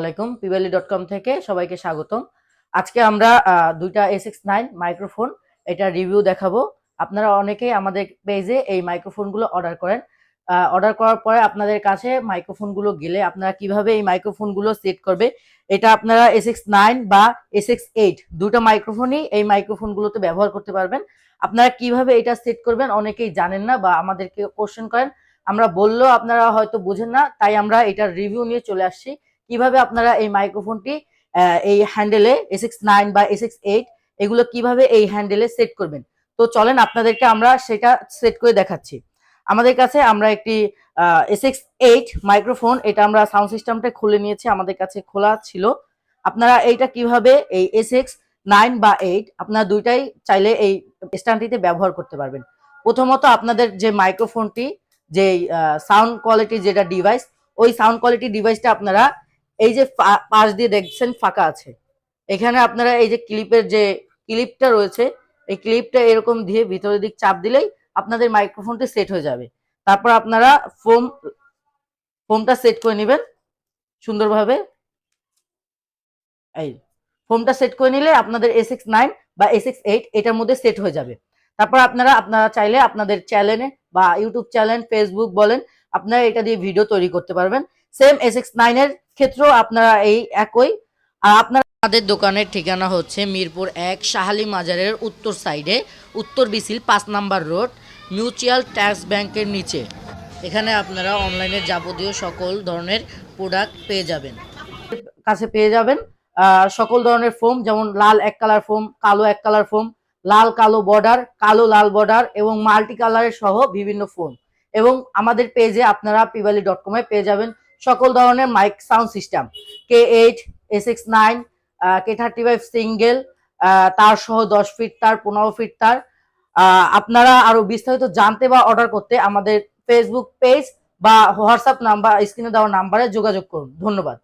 আলাইকুম পিবালি dot com থেকে সবাইকে স্বাগতম। আজকে আমরা দুইটা এস এক্স নাইন মাইক্রোফোন এটা রিভিউ দেখাবো। আপনারা অনেকেই আমাদের পেজে এই মাইক্রোফোনগুলো অর্ডার করেন। অর্ডার করার পরে আপনাদের কাছে মাইক্রোফোনগুলো গেলে আপনারা কীভাবে এই মাইক্রোফোনগুলো সেট করবে, এটা আপনারা এস এক্স নাইন বা এস এক্স এইট দুটো মাইক্রোফোনই এই মাইক্রোফোনগুলোতে ব্যবহার করতে পারবেন। আপনারা কীভাবে এটা সেট করবেন অনেকেই জানেন না বা আমাদেরকে কোশ্চেন করেন। আমরা বললেও আপনারা হয়তো বুঝেন না, তাই আমরা এটার রিভিউ নিয়ে চলে আসছি। কীভাবে আপনারা এই মাইক্রোফোনটি এই হ্যান্ডেলে এস এক্স নাইন বা এস এক্স এইট এগুলো কীভাবে এই হ্যান্ডেলে সেট করবেন? তো চলেন আপনাদেরকে আমরা সেটা সেট করে দেখাচ্ছি। আমাদের কাছে আমরা একটি এস এক্স এইট মাইক্রোফোন এটা আমরা সাউন্ড সিস্টেমটা খুলে নিয়েছি, আমাদের কাছে খোলা ছিল। আপনারা এইটা কীভাবে এই এস এক্স নাইন বা এইট আপনারা দুইটাই চাইলে এই স্ট্যান্ডটিতে ব্যবহার করতে পারবেন। প্রথমত আপনাদের যে মাইক্রোফোনটি যে সাউন্ড কোয়ালিটি যেটা ডিভাইস ওই সাউন্ড কোয়ালিটি ডিভাইসটা আপনারা এই যে পাশ দিয়ে দেখছেন ফাঁকা আছে। এখানে আপনারা এই যে ক্লিপের যে ক্লিপটা রয়েছে, এই ক্লিপটা এরকম দিয়ে ভিতরের দিক চাপ দিলেই আপনাদের মাইক্রোফোনটি সেট হয়ে যাবে। তারপর আপনারা ফোম, ফোমটা সেট করে নেবেন সুন্দরভাবে। এই, ফোমটা সেট করে নিলে আপনাদের এস এক্স নাইন বা এস এক্স এইট এটার মধ্যে সেট হয়ে যাবে। তারপর আপনারা আপনারা চাইলে আপনাদের চ্যানেলে বা ইউটিউব চ্যানেল, ফেসবুক বলেন, আপনারা এটা দিয়ে ভিডিও তৈরি করতে পারবেন। সেম এস এক্স নাইনের ক্ষেত্রেও আপনারা এই একই। আর আপনারা আমাদের দোকানের ঠিকানা হচ্ছে মিরপুর এক শাহালি মাজারের উত্তর সাইডে, উত্তর বিসিল পাঁচ নাম্বার রোড, মিউচুয়াল ট্যাক্স ব্যাংকের নিচে। এখানে আপনারা অনলাইনে যাবতীয় সকল ধরনের প্রোডাক্ট পেয়ে যাবেন। কাছে পেয়ে যাবেন সকল ধরনের ফোম যেমন লাল এক কালার ফোম, কালো এক কালার ফোম, লাল কালো বর্ডার, কালো লাল বর্ডার এবং মাল্টি কালারের সহ বিভিন্ন ফোন এবং আমাদের পেজে আপনারা পিবালি ডট কমে পেয়ে যাবেন। সকল ধরনের mic sound system K eight A six nine K thirty five single তার সহ দশ ফিট তার পনেরো ফিট তার আপনারা আরও বিস্তারিত জানতে বা অর্ডার করতে আমাদের ফেসবুক পেজ বা হোয়াটসঅ্যাপ নাম্বার স্ক্রিনে দেওয়া নাম্বারে যোগাযোগ করুন। ধন্যবাদ।